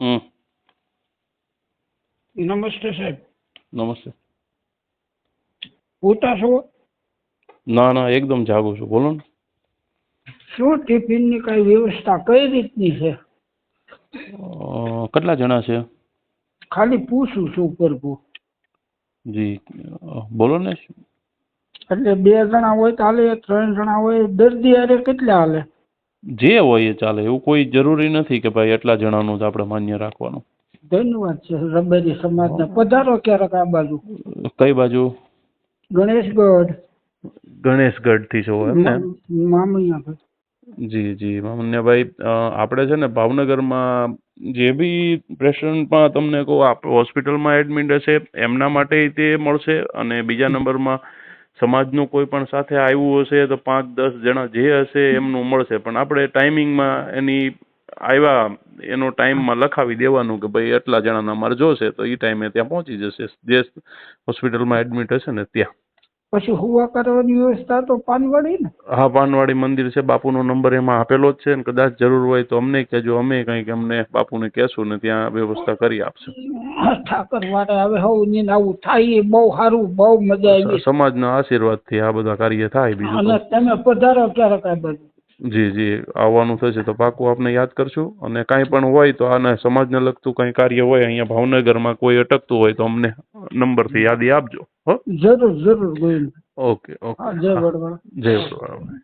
હમ નમસ્તે સાહેબ નમસ્તે પૂતા છો ના ના એકદમ જાગું છું બોલો ને શું ટિફિનની કઈ વ્યવસ્થા કઈ રીતની છે અ, કેટલા જણા છે ખાલી પૂછું છું પ્રભુ જી અ, બોલો ને એટલે બે જણા હોય તો હાલે ત્રણ જણા હોય દર્દી હારે કેટલા હાલે? જે હોય એ ચાલે એવું કોઈ જરૂરી નથી કે ભાઈ એટલા જણાનું જ આપણે માન્ય રાખવાનું. ધન્યવાદ છે રબેરી સમાજને પધારો ક્યારેક આ બાજુ? કઈ બાજુ? ગણેશગઢ. થી છો એમ ને? જી જી મામન્યભાઈ આપણે છે ને ભાવનગરમાં જે બી પેશન્ટમાં તમને કહું આપ હોસ્પિટલમાં એડમિટ હશે એમના માટે તે મળશે અને બીજા નંબરમાં સમાજનું કોઈ પણ સાથે આવ્યું હશે તો પાંચ દસ જણા જે હશે એમનું મળશે. પણ આપણે ટાઈમિંગમાં એની આવ્યા એનો ટાઈમમાં લખાવી દેવાનું કે ભાઈ એટલા જણાના અમારે જોશે તો એ ટાઈમે ત્યાં પહોંચી જશે. જે હોસ્પિટલમાં એડમિટ હશે ને ત્યાં. પછી હુવા કરવાની વ્યવસ્થા તો પાનવાડી ને. હા પાનવાડી મંદિર છે બાપુનો નંબર એમાં આપેલો જ છે ને કદાચ જરૂર હોય તો અમને કહેજો અમે કંઈક અમને બાપુને કહેશું ને ત્યાં વ્યવસ્થા કરી આપશે. ઠાકર વાળા હવે હવની આવું થાય એ બહુ સારું બહુ મજા આવી. સમાજના આશીર્વાદથી આ બધા કાર્ય થાય બીજું અને તમે પધારો ક્યારેક આ બધું. જી જી આવવાનું થશે તો પાકું આપને યાદ કરશું અને કાંઈ પણ હોય તો આને સમાજને લગતું કંઈ કાર્ય હોય અહીંયા ભાવનગરમાં કોઈ અટકતું હોય તો અમને નંબરથી યાદી આપજો. હો? જરૂર જરૂર ગોવિંદ ઓકે ઓકે. જય વડવાળા જય વડવાળા